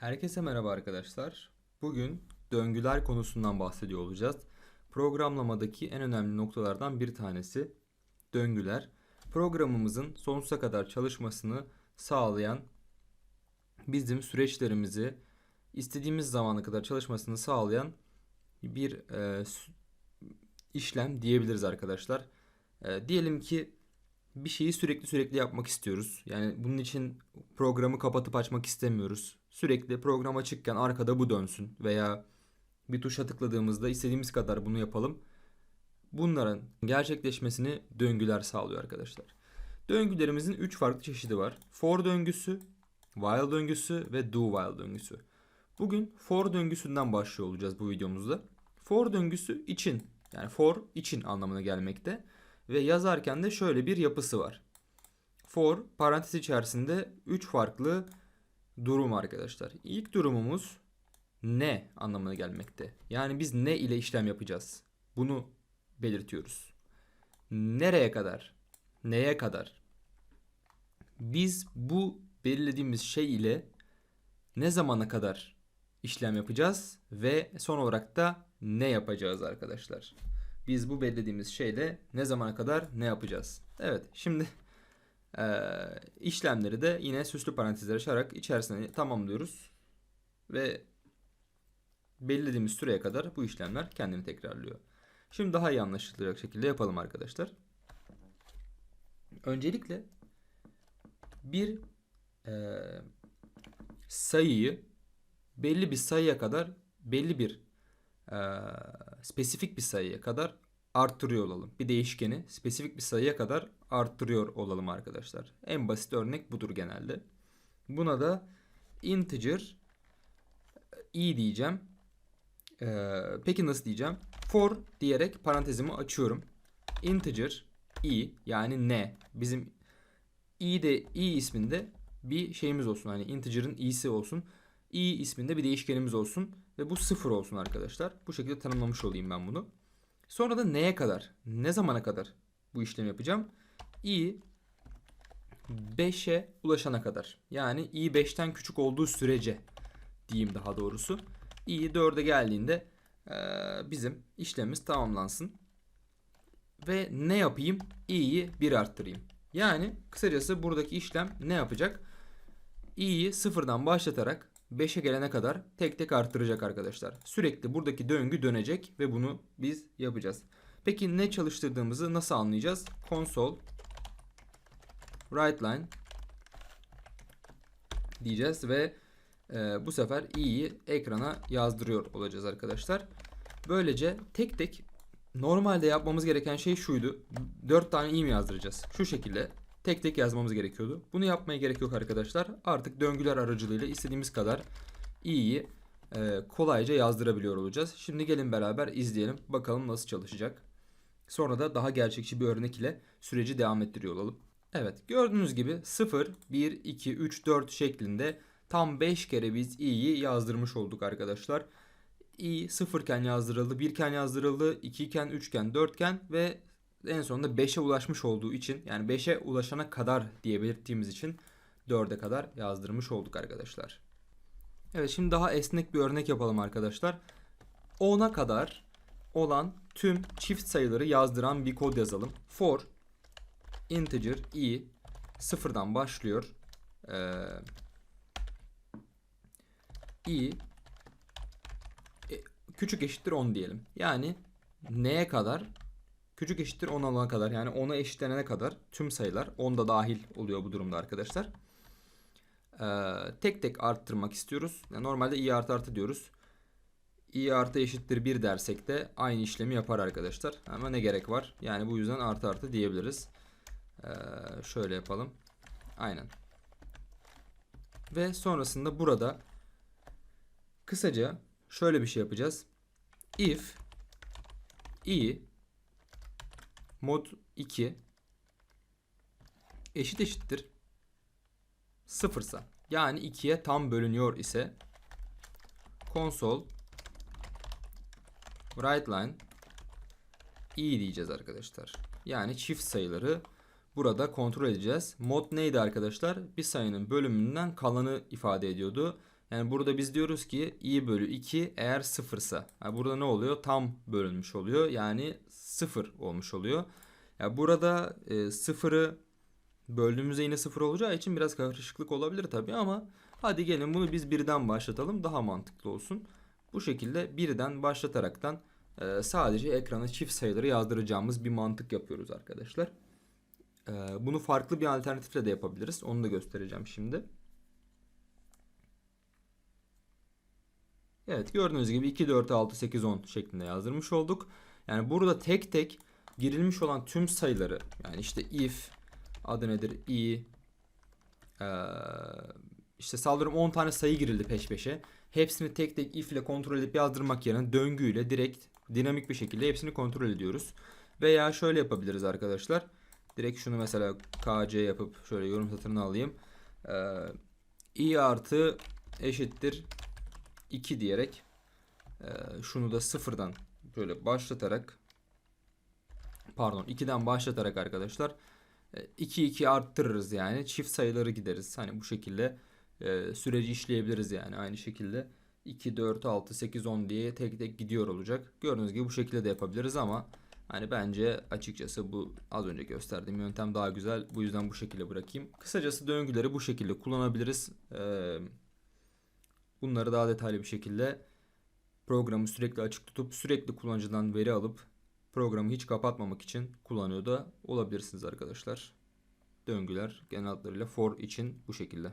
Herkese merhaba arkadaşlar. Bugün döngüler konusundan bahsediyor olacağız. Programlamadaki en önemli noktalardan bir tanesi döngüler. Programımızın sonsuza kadar çalışmasını sağlayan bizim süreçlerimizi istediğimiz zamana kadar çalışmasını sağlayan bir e, işlem diyebiliriz arkadaşlar. E, diyelim ki bir şeyi sürekli sürekli yapmak istiyoruz. Yani bunun için programı kapatıp açmak istemiyoruz. Sürekli program açıkken arkada bu dönsün veya bir tuşa tıkladığımızda istediğimiz kadar bunu yapalım. Bunların gerçekleşmesini döngüler sağlıyor arkadaşlar. Döngülerimizin 3 farklı çeşidi var. For döngüsü, while döngüsü ve do while döngüsü. Bugün for döngüsünden başlıyor olacağız bu videomuzda. For döngüsü için yani for için anlamına gelmekte ve yazarken de şöyle bir yapısı var. For parantez içerisinde 3 farklı durum arkadaşlar. İlk durumumuz ne anlamına gelmekte. Yani biz ne ile işlem yapacağız? Bunu belirtiyoruz. Nereye kadar? Neye kadar? Biz bu belirlediğimiz şey ile ne zamana kadar işlem yapacağız ve son olarak da ne yapacağız arkadaşlar? Biz bu belirlediğimiz şeyle ne zamana kadar ne yapacağız? Evet, şimdi eee, işlemleri de yine süslü parantezler açarak içerisine tamamlıyoruz ve belirlediğimiz süreye kadar bu işlemler kendini tekrarlıyor. Şimdi daha iyi anlaşılacak şekilde yapalım arkadaşlar. Öncelikle bir eee, sayıyı belli bir sayıya kadar belli bir eee, spesifik bir sayıya kadar arttırıyor olalım. Bir değişkeni spesifik bir sayıya kadar arttırıyor olalım arkadaşlar. En basit örnek budur genelde. Buna da integer i diyeceğim. Ee, peki nasıl diyeceğim? For diyerek parantezimi açıyorum. Integer i yani ne? Bizim i de i isminde bir şeyimiz olsun. Hani integer'ın i'si olsun. i isminde bir değişkenimiz olsun ve bu sıfır olsun arkadaşlar. Bu şekilde tanımlamış olayım ben bunu. Sonra da neye kadar? Ne zamana kadar bu işlemi yapacağım? i 5'e ulaşana kadar. Yani i 5'ten küçük olduğu sürece diyeyim daha doğrusu. i 4'e geldiğinde bizim işlemimiz tamamlansın. Ve ne yapayım? i'yi 1 arttırayım. Yani kısacası buradaki işlem ne yapacak? i'yi sıfırdan başlatarak 5'e gelene kadar tek tek arttıracak arkadaşlar. Sürekli buradaki döngü dönecek ve bunu biz yapacağız. Peki ne çalıştırdığımızı nasıl anlayacağız? Console write line diyeceğiz ve e, bu sefer i'yi ekrana yazdırıyor olacağız arkadaşlar. Böylece tek tek normalde yapmamız gereken şey şuydu. 4 tane i mi yazdıracağız? Şu şekilde tek tek yazmamız gerekiyordu. Bunu yapmaya gerek yok arkadaşlar. Artık döngüler aracılığıyla istediğimiz kadar i'yi e, kolayca yazdırabiliyor olacağız. Şimdi gelin beraber izleyelim. Bakalım nasıl çalışacak. Sonra da daha gerçekçi bir örnek ile süreci devam ettiriyor olalım. Evet gördüğünüz gibi 0, 1, 2, 3, 4 şeklinde tam 5 kere biz i'yi yazdırmış olduk arkadaşlar. i 0 iken yazdırıldı, 1 iken yazdırıldı, 2 iken, 3 iken, 4 iken ve en sonunda 5'e ulaşmış olduğu için yani 5'e ulaşana kadar diye belirttiğimiz için 4'e kadar yazdırmış olduk arkadaşlar. Evet şimdi daha esnek bir örnek yapalım arkadaşlar. 10'a kadar olan tüm çift sayıları yazdıran bir kod yazalım. For integer i sıfırdan başlıyor. Ee, i e, küçük eşittir 10 diyelim. Yani neye kadar? Küçük eşittir 10 olana kadar yani 10'a eşitlenene kadar tüm sayılar 10 da dahil oluyor bu durumda arkadaşlar. Ee, tek tek arttırmak istiyoruz. Yani normalde i artı artı diyoruz. i artı eşittir 1 dersek de aynı işlemi yapar arkadaşlar. Ama ne gerek var? Yani bu yüzden artı artı diyebiliriz. Ee, şöyle yapalım. Aynen. Ve sonrasında burada kısaca şöyle bir şey yapacağız. If i mod 2 eşit eşittir sıfırsa yani 2'ye tam bölünüyor ise console write line i diyeceğiz arkadaşlar. Yani çift sayıları burada kontrol edeceğiz. Mod neydi arkadaşlar? Bir sayının bölümünden kalanı ifade ediyordu. Yani burada biz diyoruz ki i bölü 2 eğer sıfırsa. Ha, burada ne oluyor? Tam bölünmüş oluyor. Yani sıfır olmuş oluyor. Ya burada e, sıfırı böldüğümüzde yine sıfır olacağı için biraz karışıklık olabilir tabii ama hadi gelin bunu biz birden başlatalım daha mantıklı olsun. Bu şekilde birden başlataraktan e, sadece ekrana çift sayıları yazdıracağımız bir mantık yapıyoruz arkadaşlar. E, bunu farklı bir alternatifle de yapabiliriz. Onu da göstereceğim şimdi. Evet gördüğünüz gibi 2, 4, 6, 8, 10 şeklinde yazdırmış olduk. Yani burada tek tek girilmiş olan tüm sayıları yani işte if adı nedir i eee, işte sallıyorum 10 tane sayı girildi peş peşe. Hepsini tek tek if ile kontrol edip yazdırmak yerine döngüyle direkt dinamik bir şekilde hepsini kontrol ediyoruz. Veya şöyle yapabiliriz arkadaşlar. Direkt şunu mesela kc yapıp şöyle yorum satırını alayım. Eee i artı eşittir 2 diyerek eee, şunu da sıfırdan böyle başlatarak pardon 2'den başlatarak arkadaşlar 2 2 arttırırız yani çift sayıları gideriz. Hani bu şekilde e, süreci işleyebiliriz yani aynı şekilde 2 4 6 8 10 diye tek tek gidiyor olacak. Gördüğünüz gibi bu şekilde de yapabiliriz ama hani bence açıkçası bu az önce gösterdiğim yöntem daha güzel. Bu yüzden bu şekilde bırakayım. Kısacası döngüleri bu şekilde kullanabiliriz. Ee, bunları daha detaylı bir şekilde programı sürekli açık tutup sürekli kullanıcıdan veri alıp programı hiç kapatmamak için kullanıyor da olabilirsiniz arkadaşlar. Döngüler genel adlarıyla for için bu şekilde.